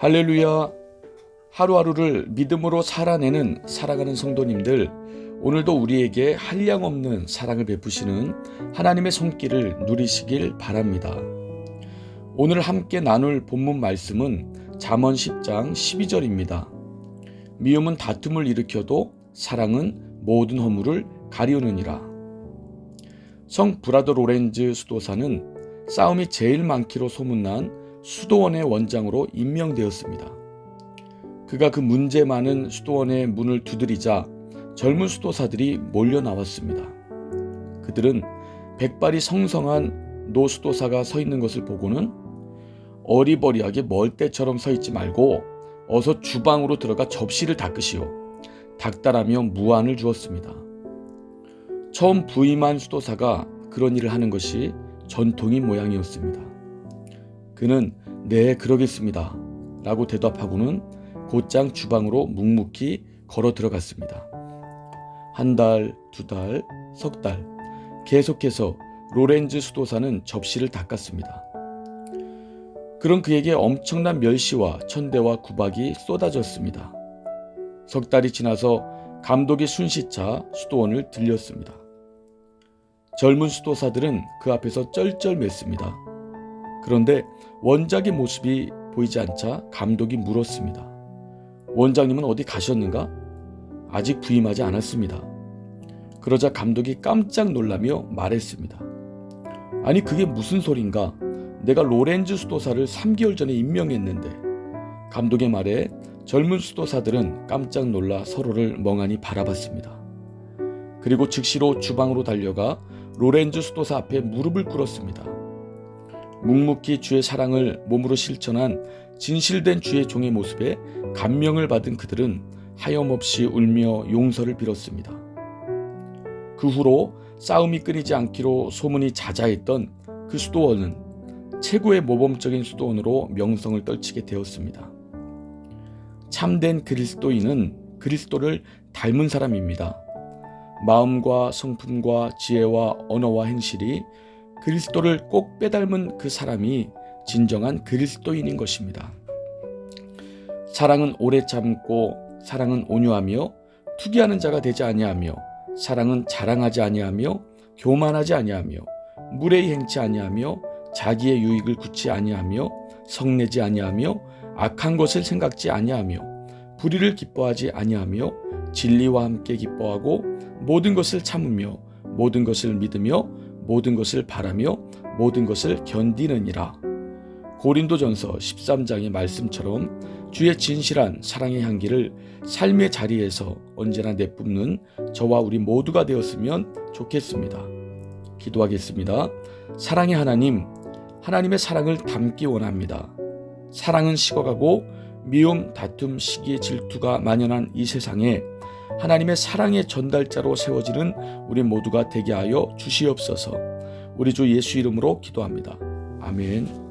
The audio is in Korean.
할렐루야. 하루하루를 믿음으로 살아내는 살아가는 성도님들, 오늘도 우리에게 한량 없는 사랑을 베푸시는 하나님의 손길을 누리시길 바랍니다. 오늘 함께 나눌 본문 말씀은 잠언 10장 12절입니다. 미움은 다툼을 일으켜도 사랑은 모든 허물을 가리우느니라. 성 브라더 로렌즈 수도사는 싸움이 제일 많기로 소문난 수도원의 원장으로 임명되었습니다. 그가 그 문제 많은 수도원의 문을 두드리자 젊은 수도사들이 몰려 나왔습니다. 그들은 백발이 성성한 노 수도사가 서 있는 것을 보고는 어리버리하게 멀때처럼 서 있지 말고 어서 주방으로 들어가 접시를 닦으시오. 닥달하며 무안을 주었습니다. 처음 부임한 수도사가 그런 일을 하는 것이 전통인 모양이었습니다. 그는 네 그러겠습니다. 라고 대답하고는 곧장 주방으로 묵묵히 걸어 들어갔습니다. 한 달, 두 달, 석 달, 계속해서 로렌즈 수도사는 접시를 닦았습니다. 그런 그에게 엄청난 멸시와 천대와 구박이 쏟아졌습니다. 석 달이 지나서 감독이 순시차 수도원을 들렸습니다. 젊은 수도사들은 그 앞에서 쩔쩔맸습니다. 그런데 원작의 모습이 보이지 않자 감독이 물었습니다. 원장님은 어디 가셨는가? 아직 부임하지 않았습니다. 그러자 감독이 깜짝 놀라며 말했습니다. 아니 그게 무슨 소린가? 내가 로렌즈 수도사를 3개월 전에 임명했는데 감독의 말에 젊은 수도사들은 깜짝 놀라 서로를 멍하니 바라봤습니다. 그리고 즉시로 주방으로 달려가 로렌즈 수도사 앞에 무릎을 꿇었습니다. 묵묵히 주의 사랑을 몸으로 실천한 진실된 주의 종의 모습에 감명을 받은 그들은 하염없이 울며 용서를 빌었습니다. 그 후로 싸움이 끊이지 않기로 소문이 자자했던 그 수도원은 최고의 모범적인 수도원으로 명성을 떨치게 되었습니다. 참된 그리스도인은 그리스도를 닮은 사람입니다. 마음과 성품과 지혜와 언어와 행실이 그리스도를 꼭 빼닮은 그 사람이 진정한 그리스도인인 것입니다. 사랑은 오래 참고 사랑은 온유하며 투기하는 자가 되지 아니하며 사랑은 자랑하지 아니하며 교만하지 아니하며 무례히 행치 아니하며 자기의 유익을 굳지 아니하며 성내지 아니하며 악한 것을 생각지 아니하며 불의를 기뻐하지 아니하며 진리와 함께 기뻐하고 모든 것을 참으며 모든 것을 믿으며 모든 것을 바라며 모든 것을 견디느니라. 고린도전서 13장의 말씀처럼 주의 진실한 사랑의 향기를 삶의 자리에서 언제나 내뿜는 저와 우리 모두가 되었으면 좋겠습니다. 기도하겠습니다. 사랑의 하나님, 하나님의 사랑을 담기 원합니다. 사랑은 식어가고 미움, 다툼, 시기, 질투가 만연한 이 세상에 하나님의 사랑의 전달자로 세워지는 우리 모두가 되게 하여 주시옵소서. 우리 주 예수 이름으로 기도합니다. 아멘.